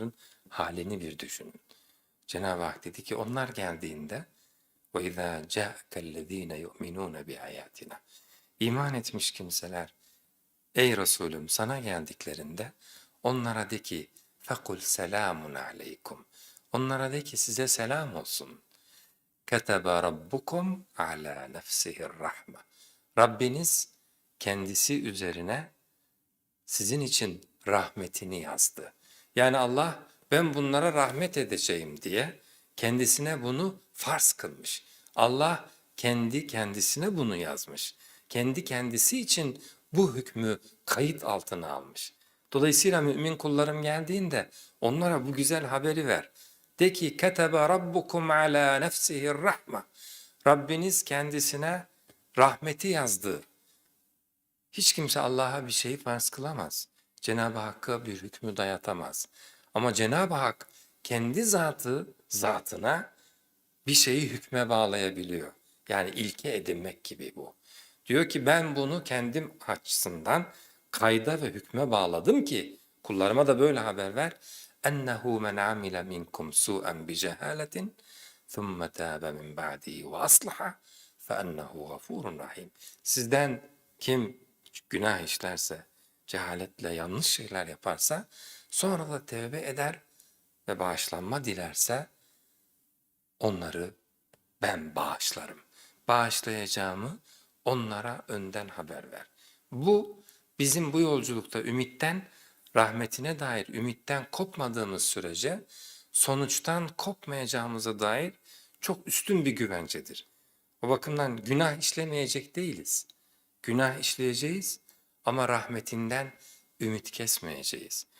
insanların halini bir düşünün. Cenab-ı Hak dedi ki onlar geldiğinde وَاِذَا جَاءَكَ الَّذ۪ينَ يُؤْمِنُونَ بِآيَاتِنَا İman etmiş kimseler, ey Resulüm sana geldiklerinde onlara de ki فَقُلْ سَلَامٌ عَلَيْكُمْ Onlara de ki size selam olsun. كَتَبَ رَبُّكُمْ عَلَى نَفْسِهِ الرَّحْمَةِ Rabbiniz kendisi üzerine sizin için rahmetini yazdı. Yani Allah ben bunlara rahmet edeceğim diye kendisine bunu farz kılmış. Allah kendi kendisine bunu yazmış. Kendi kendisi için bu hükmü kayıt altına almış. Dolayısıyla mümin kullarım geldiğinde onlara bu güzel haberi ver. De ki ketebe rabbukum ala nefsihi rahma. Rabbiniz kendisine rahmeti yazdı. Hiç kimse Allah'a bir şeyi farz kılamaz. Cenab-ı Hakk'a bir hükmü dayatamaz. Ama Cenab-ı Hak kendi zatı zatına bir şeyi hükme bağlayabiliyor. Yani ilke edinmek gibi bu. Diyor ki ben bunu kendim açısından kayda ve hükme bağladım ki kullarıma da böyle haber ver. Ennehu men amile minkum su'en bi cehaletin min ba'dihi ve aslaha fe ennehu gafurun rahim. Sizden kim günah işlerse, cehaletle yanlış şeyler yaparsa, sonra da tevbe eder ve bağışlanma dilerse, onları ben bağışlarım. Bağışlayacağımı onlara önden haber ver. Bu bizim bu yolculukta ümitten, rahmetine dair ümitten kopmadığımız sürece sonuçtan kopmayacağımıza dair çok üstün bir güvencedir. O bakımdan günah işlemeyecek değiliz. Günah işleyeceğiz ama rahmetinden ümit kesmeyeceğiz.